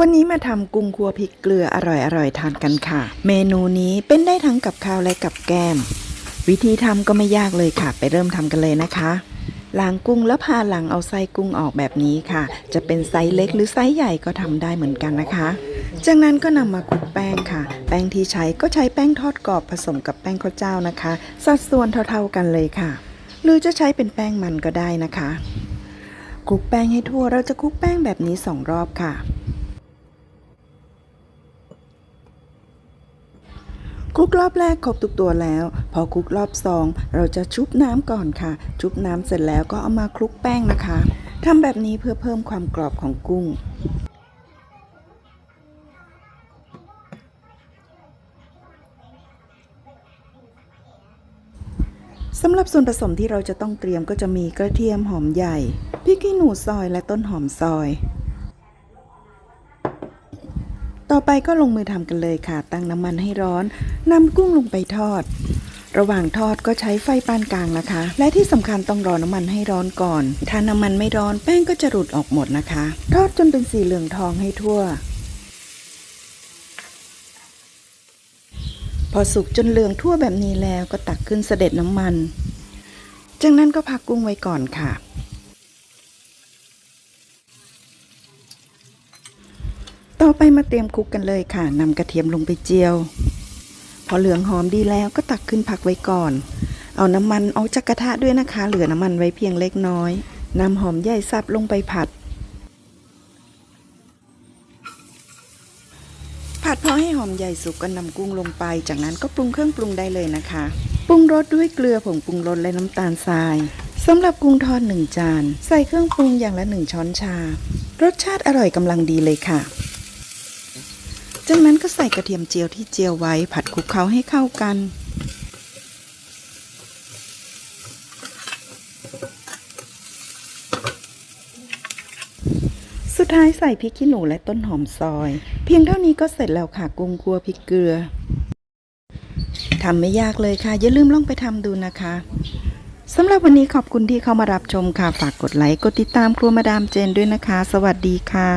วันนี้มาทำกุ้งคั่วพริกเกลืออร่อยๆทานกันค่ะ เมนูนี้เป็นได้ทั้งกับข้าวและกับแกล้ม วิธีทำก็ไม่ยากเลยค่ะ ไปเริ่มทำกันเลยนะคะล้างกุ้งแล้วพาหลังเอาไส้กุ้งออกแบบนี้ค่ะ จะเป็นไซส์เล็กหรือไซส์ใหญ่ก็ทำได้เหมือนกันนะคะ จากนั้นก็นำมาคลุกแป้งค่ะ แป้งที่ใช้ก็ใช้แป้งทอดกรอบผสมกับแป้งข้าวเจ้านะคะ สัดส่วนเท่าๆกันเลยค่ะ หรือจะใช้เป็นแป้งมันก็ได้นะคะคลุกแป้งให้ทั่วเราจะคลุกแป้งแบบนี้สองรอบค่ะ คลุกรอบแรกครบทุกตัวแล้ว พอคลุกรอบสองเราจะชุบน้ำก่อนค่ะ ชุบน้ำเสร็จแล้วก็เอามาคลุกแป้งนะคะทำแบบนี้เพื่อเพิ่มความกรอบของกุ้งสำหรับส่วนผสมที่เราจะต้องเตรียมก็จะมีกระเทียมหอมใหญ่พริกขี้หนูซอยและต้นหอมซอย ต่อไปก็ลงมือทำกันเลยค่ะ ตั้งน้ำมันให้ร้อนนำกุ้งลงไปทอด ระหว่างทอดก็ใช้ไฟปานกลางนะคะ และที่สำคัญต้องรอน้ำมันให้ร้อนก่อน ถ้าน้ำมันไม่ร้อนแป้งก็จะหลุดออกหมดนะคะ ทอดจนเป็นสีเหลืองทองให้ทั่ว พอสุกจนเหลืองทั่วแบบนี้แล้วก็ตักขึ้นเสด็จน้ำมัน จากนั้นก็พักกุ้งไว้ก่อนค่ะ ต่อ ไปมาเตรียมคุกกันเลยค่ะนำกระเทียมลงไปเจียว พอเหลืองหอมดีแล้วก็ตักขึ้นพักไว้ก่อน เอาน้ำมันออกจากกระทะด้วยนะคะ เหลือน้ำมันไว้เพียงเล็กน้อยนำหอมใหญ่สับลงไปผัด ผัดพอให้หอมใหญ่สุกก็นำกุ้งลงไป จากนั้นก็ปรุงเครื่องปรุงได้เลยนะคะ ปรุงรสด้วยเกลือผงปรุงรสและน้ำตาลทรายสำหรับกุ้งทอดหนึ่งจาน ใส่เครื่องปรุงอย่างละหนึ่งช้อนชา รสชาติอร่อยกำลังดีเลยค่ะ จากนั้นก็ใส่กระเทียมเจียวที่เจียวไว้ผัดคลุกเคล้าให้เข้ากัน สุดท้ายใส่พริกขี้หนูและต้นหอมซอย เพียงเท่านี้ก็เสร็จแล้วค่ะกุ้งคั่วพริกเกลือทำไม่ยากเลยค่ะ อย่าลืมลองไปทำดูนะคะสำหรับวันนี้ขอบคุณที่เข้ามารับชมค่ะ ฝากกดไลค์ กดติดตามครัวมาดามเจนด้วยนะคะ สวัสดีค่ะ